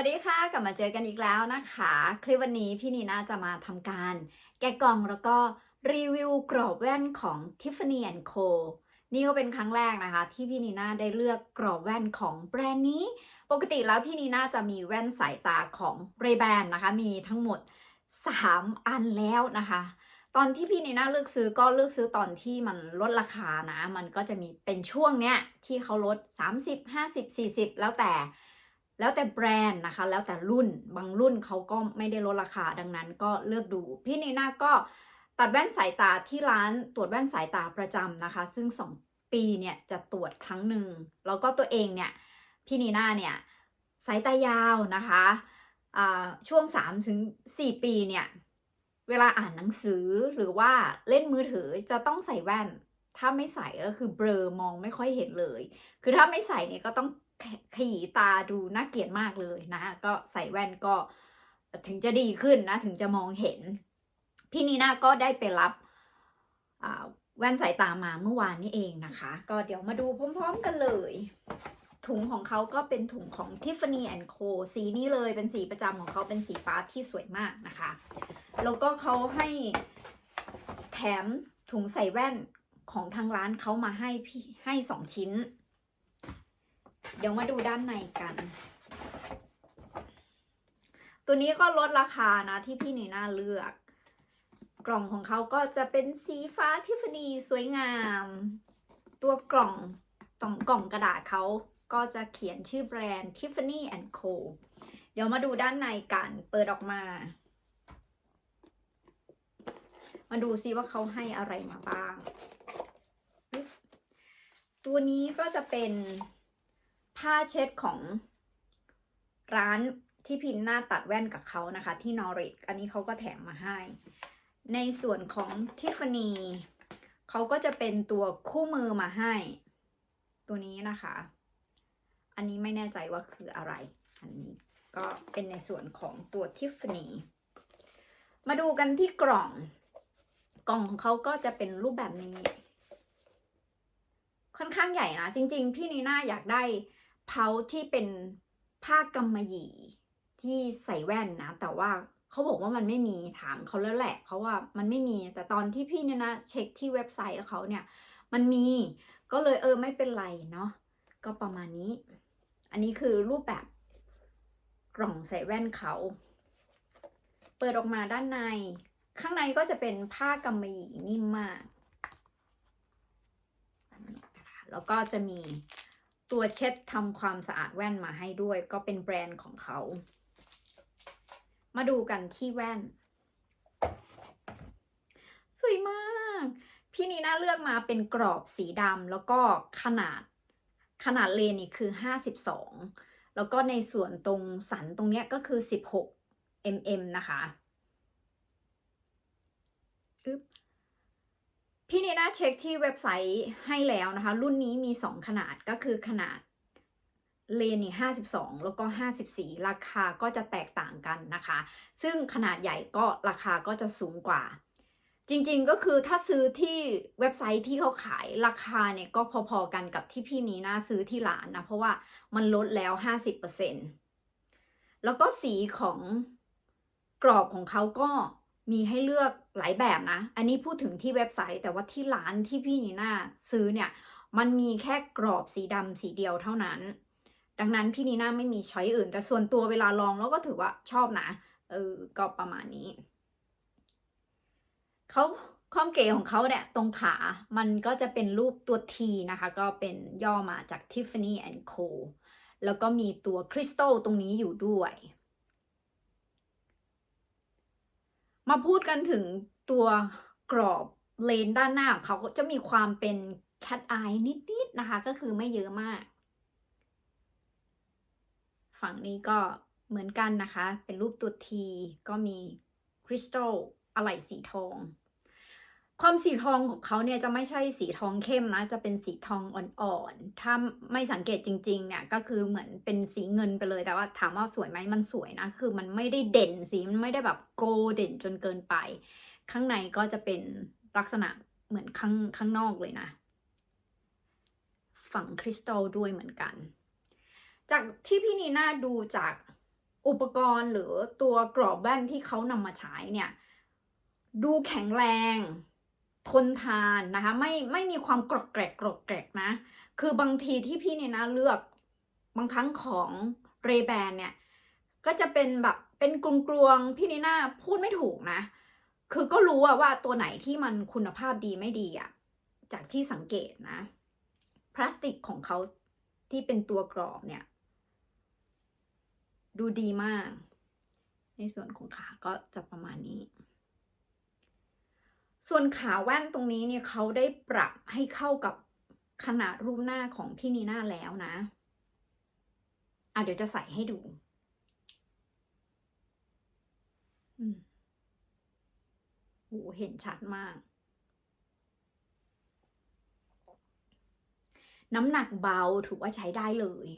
วัสดีค่ะ กลับมาเจอกันอีกแล้วนะคะ คลิปวันนี้พี่นีน่าจะมาทำการ แกะกล่องแล้วก็รีวิวกรอบแว่นของ Tiffany Co นี่ก็เป็นครั้งแรกนะคะ ที่พี่นีน่าได้เลือกกรอบแว่นของแบรนด์นี้ ปกติแล้วพี่นีน่าจะมีแว่นสายตาของ Ray Ban นะคะ มีทั้งหมด 3 อันแล้วนะคะ ตอนที่พี่นีน่าเลือกซื้อก็เลือกซื้อตอนที่มันลดราคานะ มันก็จะมีเป็นช่วงเนี้ยที่เขาลด 30 50 40 แล้วแต่ แล้วแต่แบรนด์นะคะ แล้วแต่รุ่นบางรุ่นเขาก็ไม่ได้ลดราคาดังนั้นก็เลือกดู พี่นีน่าก็ตัดแว่นสายตาที่ร้านตรวจแว่นสายตาประจำนะคะ ซึ่ง 2 ปีเนี่ยจะตรวจครั้งหนึ่งแล้วก็ตัวเองเนี่ยพี่นีน่าเนี่ยสายตายาวนะคะช่วง3ถึง4ปีเนี่ยเวลาอ่านหนังสือหรือว่าเล่นมือถือจะต้องใส่แว่น ถ้าไม่ใส่ก็คือเบลอมองไม่ค่อยเห็นเลย คือถ้าไม่ใส่เนี่ยก็ต้อง ขยีตาดูน่าเกลียดมากเลยนะ ก็ใส่แว่นก็ถึงจะดีขึ้นนะ ถึงจะมองเห็น พี่นีน่าก็ได้ไปรับแว่นสายตามาเมื่อวานนี้เองนะคะ ก็เดี๋ยวมาดูพร้อม ๆ กันเลย ถุงของเขาก็เป็นถุงของ Tiffany Co สีนี้เลยเป็นสีประจำของเขาเป็นสีฟ้าที่สวยมากนะคะ แล้วก็เขาให้แถมถุงใส่แว่นของทางร้านเขามาให้พี่ให้สองชิ้น เดี๋ยวมาดูด้านในกัน ตัวนี้ก็ลดราคานะที่พี่นีน่าเลือก กล่องของเขาก็จะเป็นสีฟ้าทิฟฟานีสวยงาม ตัวกล่องสองกล่องกระดาษเขาก็จะเขียนชื่อแบรนด์ Tiffany Co เดี๋ยวมาดูด้านในกัน เปิดออกมา มาดูซิว่าเขาให้อะไรมาบ้าง ตัวนี้ก็จะเป็น ผ้าเช็ดของร้านที่พินหน้าตัดแว่นกับเขานะคะ ที่นอริทอันนี้เขาก็แถมมาให้ ในส่วนของทิฟฟานีเขาก็จะเป็นตัวคู่มือมาให้ ตัวนี้นะคะ อันนี้ไม่แน่ใจว่าคืออะไร อันนี้ก็เป็นในส่วนของตัวทิฟฟานีมาดูกันที่กล่อง กล่องของเขาก็จะเป็นรูปแบบนี้ ค่อนข้างใหญ่นะ จริง ๆ พี่นีน่าอยากได้ เพาที่เป็นผ้ากำมะหยี่ที่ใส่แว่นนะ แต่ว่าเขาบอกว่ามันไม่มีถามเขาแล้วแหละเพราะว่ามันไม่มีแต่ตอนที่พี่เนี่ยนะเช็คที่เว็บไซต์เขาเนี่ย มันมีก็เลยเออไม่เป็นไรเนาะก็ประมาณนี้ อันนี้คือรูปแบบกล่องใส่แว่นเขา เปิดออกมาด้านใน ข้างในก็จะเป็นผ้ากำมะหยี่นิ่มมากแล้วก็จะมี ตัวเช็ดทำความสะอาดแว่นมาให้ด้วย ก็เป็นแบรนด์ของเขา มาดูกันที่แว่น สวยมาก พี่นีน่าเลือกมาเป็นกรอบสีดำแล้วก็ขนาดขนาดเลนนี่คือ 52 แล้วก็ในส่วนตรงสันตรงเนี้ยก็คือ 16 mm นะคะ อึ๊บ พี่นีน่าเช็คที่เว็บไซต์ให้แล้วนะคะ รุ่นนี้มี 2 ขนาดก็คือขนาดเลนนี่52 แล้วก็ 54 ราคาก็จะแตกต่างกันนะคะ ซึ่งขนาดใหญ่ก็ราคาก็จะสูงกว่า จริงๆก็คือถ้าซื้อที่เว็บไซต์ที่เขาขายราคาเนี่ยก็พอๆกันกับที่พี่นีน่าซื้อที่ร้านนะ เพราะว่ามันลดแล้ว 50%แล้วก็สีของกรอบของเขาก็ มีให้เลือกหลายแบบนะ อันนี้พูดถึงที่เว็บไซต์ แต่ว่าที่ร้านที่พี่นีน่าซื้อเนี่ยมันมีแค่กรอบสีดำสีเดียวเท่านั้น ดังนั้นพี่นีน่าไม่มีช้อยอื่น แต่ส่วนตัวเวลาลองแล้วก็ถือว่าชอบนะเออก็ประมาณนี้เขาความเก๋ของเขาเนี่ยตรงขา มันก็จะเป็นรูปตัว T นะคะ ก็เป็นย่อมาจาก Tiffany Co แล้วก็มีตัวคริสตัลตรงนี้อยู่ด้วย มาพูดกันถึงตัวกรอบเลนด้านหน้าของเขาก็จะมีความเป็นแคทอายนิดๆนะคะ ก็คือไม่เยอะมาก ฝั่งนี้ก็เหมือนกันนะคะ เป็นรูปตัวทีก็มีคริสตัลอะไหล่สีทอง ความสีทองของเขาเนี่ยจะไม่ใช่สีทองเข้มนะ จะเป็นสีทองอ่อนๆ ถ้าไม่สังเกตจริง ๆ เนี่ยก็คือเหมือนเป็นสีเงินไปเลย แต่ว่าถามว่าสวยไหมมันสวยนะ คือมันไม่ได้เด่นสีมันไม่ได้แบบโกเด่นจนเกินไป ข้างในก็จะเป็นลักษณะเหมือนข้างข้างนอกเลยนะ ฝั่งคริสตัลด้วยเหมือนกัน จากที่พี่นีน่าดูจากอุปกรณ์หรือตัวกรอบแว่นที่เขานำมาใช้เนี่ย ดูแข็งแรง ทนทานนะคะไม่ไม่มีความกรอกแกรกกรอกแกรกนะ คือบางทีที่พี่เนี่ยนะเลือกบางครั้งของเรแบนเนี่ยก็จะเป็นแบบเป็นกลวงกลวงๆพี่นีน่าพูดไม่ถูกนะ คือก็รู้ว่าตัวไหนที่มันคุณภาพดีไม่ดีอะจากที่สังเกตนะ พลาสติกของเขาที่เป็นตัวกรอบเนี่ย ดูดีมาก ในส่วนของขาก็จะประมาณนี้ ส่วนขาแว่นตรงนี้เนี่ยเขาได้ปรับให้เข้ากับขนาดรูปหน้าของพี่นีน่าแล้วนะ อะเดี๋ยวจะใส่ให้ดูอืมโหเห็นชัดมาก น้ำหนักเบาถือว่าใช้ได้เลย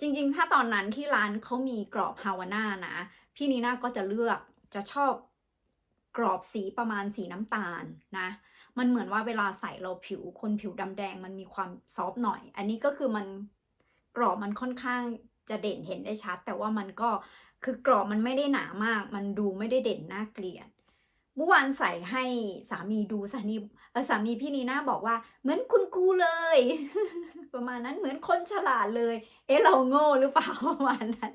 จริงๆ ถ้าตอนนั้นที่ร้านเขามีกรอบฮาวาน่านะ พี่นีน่าก็จะเลือกจะชอบ กรอบสีประมาณสีน้ำตาลนะมันเหมือนว่าเวลาใส่เราผิวคนผิวดำแดงมันมีความซอฟหน่อย อันนี้ก็คือมันกรอบมันค่อนข้างจะเด่นเห็นได้ชัด แต่ว่ามันก็คือกรอบมันไม่ได้หนามาก มันดูไม่ได้เด่นน่าเกลียดเมื่อวานใส่ให้สามีดูสามีเออสามีพี่นีน่าบอกว่าเหมือนคุณครูเลย ประมาณนั้นเหมือนคนฉลาดเลย เอ๊ะเราโง่หรือเปล่าประมาณนั้น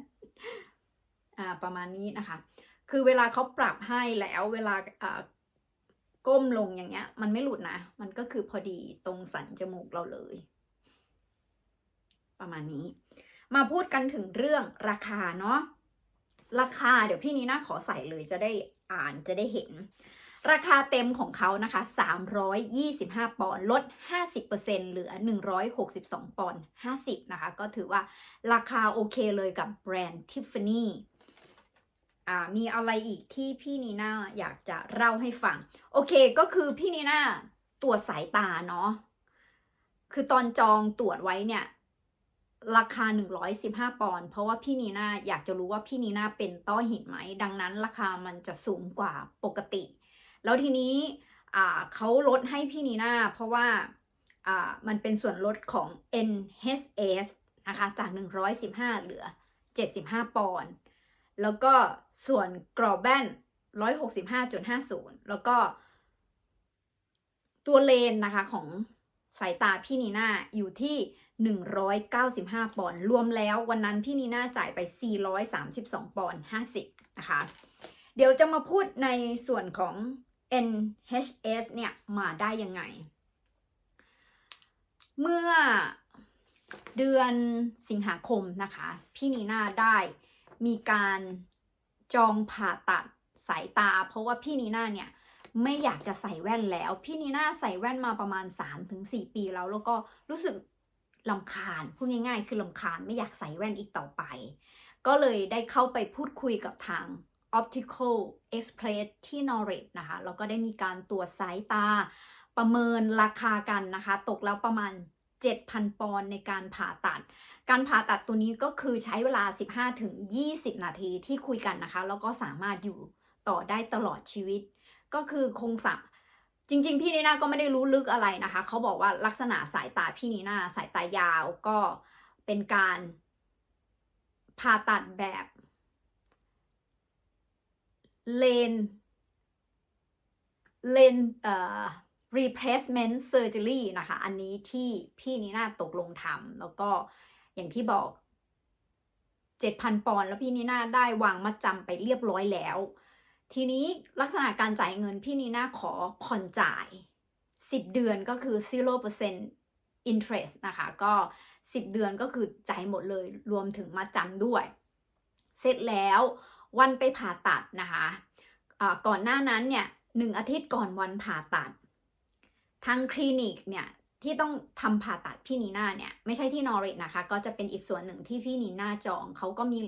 อ่าประมาณนี้นะคะ คือเวลาเขาปรับให้แล้วเวลาอ่าก้มลงอย่างเงี้ย มันไม่หลุดนะ มันก็คือพอดีตรงสันจมูกเราเลย ประมาณนี้ มาพูดกันถึงเรื่องราคาเนาะราคาเดี๋ยวพี่นีน่าขอใส่เลยจะได้อ่านจะได้เห็น ราคาเต็มของเขานะคะ 325 ปอนด์ลด 50%เหลือ 162 ปอนด์50 นะคะ ก็ถือว่าราคาโอเคเลยกับแบรนด์ Tiffany มีอะไรอีกที่พี่นีน่าอยากจะเล่าให้ฟัง โอเคก็คือพี่นีน่าตรวจสายตาเนาะคือตอนจองตรวจไว้เนี่ย ราคา 115 ปอนด์เพราะว่าพี่นีน่าอยากจะรู้ว่าพี่นีน่าเป็นต้อหินไหม ดังนั้นราคามันจะสูงกว่าปกติ แล้วทีนี้เขาลดให้พี่นีน่าเพราะว่าอ่ามันเป็นส่วนลดของ NHS นะคะ จาก 115 เหลือ 75 ปอนด์ แล้วก็ส่วนกรอบแว่น165.50 แล้วก็ ตัวเลนนะคะของสายตาพี่นีน่าอยู่ที่ 195 ปอนด์รวมแล้ววันนั้นพี่นีน่าจ่ายไป 432 ปอนด์50 นะคะ เดี๋ยวจะมาพูดในส่วนของ NHS เนี่ยมาได้ยังไง เมื่อเดือนสิงหาคมนะคะ พี่นีน่าได้ มีการจองผ่าตัดสายตา เพราะว่าพี่นีน่าเนี่ยไม่อยากจะใส่แว่นแล้ว พี่นีน่าใส่แว่นมาประมาณ 3-4 ปีแล้ว แล้วก็รู้สึกลำคาญพูดง่ายๆ คือลำคาญไม่อยากใส่แว่นอีกต่อไป ก็เลยได้เข้าไปพูดคุยกับทาง Optical Express ที่ Norwich นะคะแล้วก็ได้มีการตรวจสายตาประเมินราคากันนะคะ ตกแล้วประมาณ 7,000 ปอนด์ในการผ่าตัด การผ่าตัดตัวนี้ก็คือใช้เวลา 15-20 นาทีที่คุยกันนะคะ แล้วก็สามารถอยู่ต่อได้ตลอดชีวิต ก็คือคงสับจริง ๆ พี่นีน่าก็ไม่ได้รู้ลึกอะไรนะคะ เขาบอกว่าลักษณะสายตาพี่นีน่าสายตายาวก็เป็นการผ่าตัดแบบเลนเลนเอ่อ replacement surgery นะคะ อันนี้ที่พี่นีน่าตกลงทำแล้วก็อย่างที่บอก 7,000 ปอนด์แล้วพี่นีน่าได้วางมัดจำไปเรียบร้อยแล้ว ทีนี้ลักษณะการจ่ายเงินพี่นีน่าขอผ่อนจ่าย 10 เดือนก็คือ 0% interest นะคะ ก็ 10 เดือนก็คือจ่ายหมดเลยรวมถึงมัดจำด้วย เสร็จแล้ววันไปผ่าตัดนะคะะก่อนหน้านั้นเนี่ยหนึ่งอาทิตย์ก่อนวันผ่าตัด ทางคลินิกเนี่ยที่ต้องทำผ่าตัดพี่นีน่าเนี่ยไม่ใช่ที่นอริทนะคะ ก็จะเป็นอีกส่วนหนึ่งที่พี่นีน่าจองเขาก็มี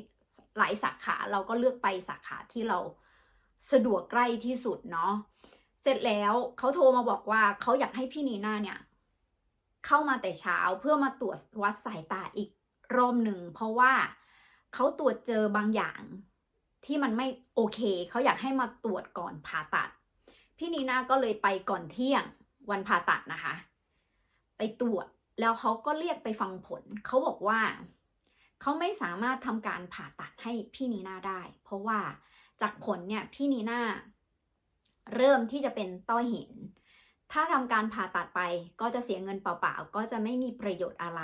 หลายสาขาเราก็เลือกไปสาขาที่เราสะดวกใกล้ที่สุดเนาะเสร็จแล้วเขาโทรมาบอกว่าเขาอยากให้พี่นีน่าเนี่ย เข้ามาแต่เช้าเพื่อมาตรวจวัดสายตาอีกรอบหนึ่งเพราะว่าเขาตรวจเจอบางอย่างที่มันไม่โอเค เขาอยากให้มาตรวจก่อนผ่าตัด พี่นีน่าก็เลยไปก่อนเที่ยง วันผ่าตัดนะคะ ไปตรวจแล้วเขาก็เรียกไปฟังผล เขาบอกว่า เขาไม่สามารถทำการผ่าตัดให้พี่นีน่าได้ เพราะว่าจากผลเนี่ยพี่นีน่าเริ่มที่จะเป็นต้อหิน ถ้าทำการผ่าตัดไปก็จะเสียเงินเปล่าๆ ก็จะไม่มีประโยชน์อะไร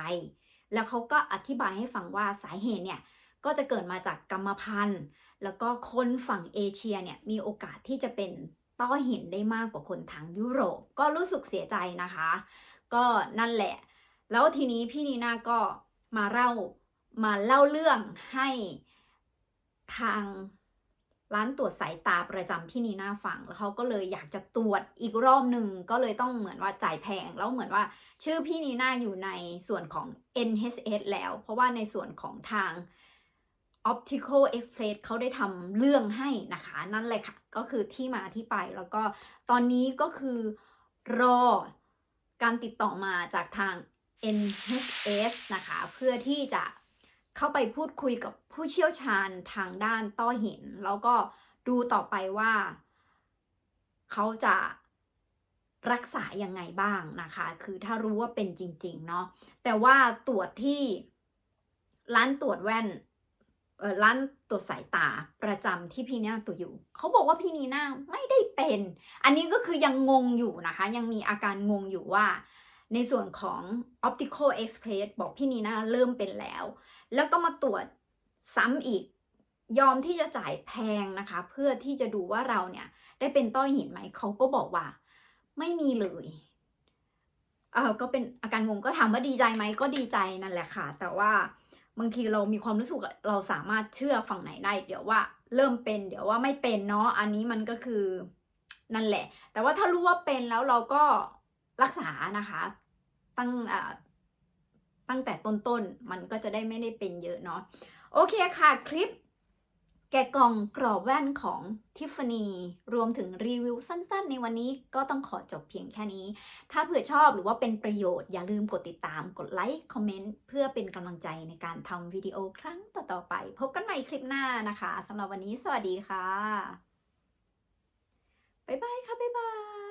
แล้วเขาก็อธิบายให้ฟังว่าสาเหตุเนี่ยก็จะเกิดมาจากกรรมพันธุ์ แล้วก็คนฝั่งเอเชียเนี่ยมีโอกาสที่จะเป็น ต้อหินได้มากกว่าคนทางยุโรป ก็รู้สึกเสียใจนะคะ ก็นั่นแหละ แล้วทีนี้พี่นีน่าก็มาเล่ามาเล่าเรื่องให้ทางร้านตรวจสายตาประจำพี่นีน่าฟังแล้วเขาก็เลยอยากจะตรวจอีกรอบหนึ่งก็เลยต้องเหมือนว่าจ่ายแพง แล้วเหมือนว่าชื่อพี่นีน่าอยู่ในส่วนของ NHS แล้ว เพราะว่าในส่วนของทาง Optical Express เขาได้ทำเรื่องให้นะคะ นั่นแหละค่ะ ก็คือที่มาที่ไปแล้วก็ตอนนี้ก็คือรอการติดต่อมาจากทาง NHS นะคะ เพื่อที่จะเข้าไปพูดคุยกับผู้เชี่ยวชาญทางด้านต้อหิน แล้วก็ดูต่อไปว่า เขาจะรักษายังไงบ้างนะคะ คือถ้ารู้ว่าเป็นจริง ๆ เนาะแต่ว่าตรวจที่ร้านตรวจแว่น ร้านตรวจสายตาประจำที่พี่นีน่าตรวอยู่ เขาบอกว่าพี่นีน่าไม่ได้เป็น อันนี้ก็คือยังงงอยู่นะคะ ยังมีอาการงงอยู่ว่า ในส่วนของ Optical Express บอกพี่นีน่าเริ่มเป็นแล้ว แล้วก็มาตรวจซ้ำอีก ยอมที่จะจ่ายแพงนะคะ เพื่อที่จะดูว่าเราเนี่ย ได้เป็นต้อหินไหม เขาก็บอกว่า ไม่มีเลยเออก็เป็นอาการงงก็ถามว่าดีใจไหมก็ดีใจนั่นแหละค่ะ แต่ว่า บางทีเรามีความรู้สึกเราสามารถเชื่อฝั่งไหนได้ เดี๋ยวว่าเริ่มเป็น เดี๋ยวว่าไม่เป็นเนาะอันนี้มันก็คือนั่นแหละ แต่ว่าถ้ารู้ว่าเป็นแล้วเราก็รักษานะคะ ตั้งอ่าตั้งแต่ต้นๆมันก็จะได้ไม่ได้เป็นเยอะเนาะโอเคค่ะคลิป แกะกล่องกรอบแว่นของทิฟฟานีรวมถึงรีวิวสั้นๆ ในวันนี้ก็ต้องขอจบเพียงแค่นี้ ถ้าเผื่อชอบหรือว่าเป็นประโยชน์อย่าลืมกดติดตามกดไลค์ คอมเมนต์ เพื่อเป็นกำลังใจในการทำวิดีโอครั้งต่อๆไป พบกันใหม่คลิปหน้านะคะสำหรับวันนี้สวัสดีค่ะ บ๊ายบายค่ะ บ๊ายบาย